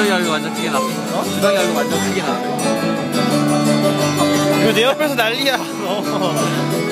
주방이 알고 완전 크게 났어. 어? 주방이 알고 완전 크게 났어. 이거 내 옆에서 난리야 너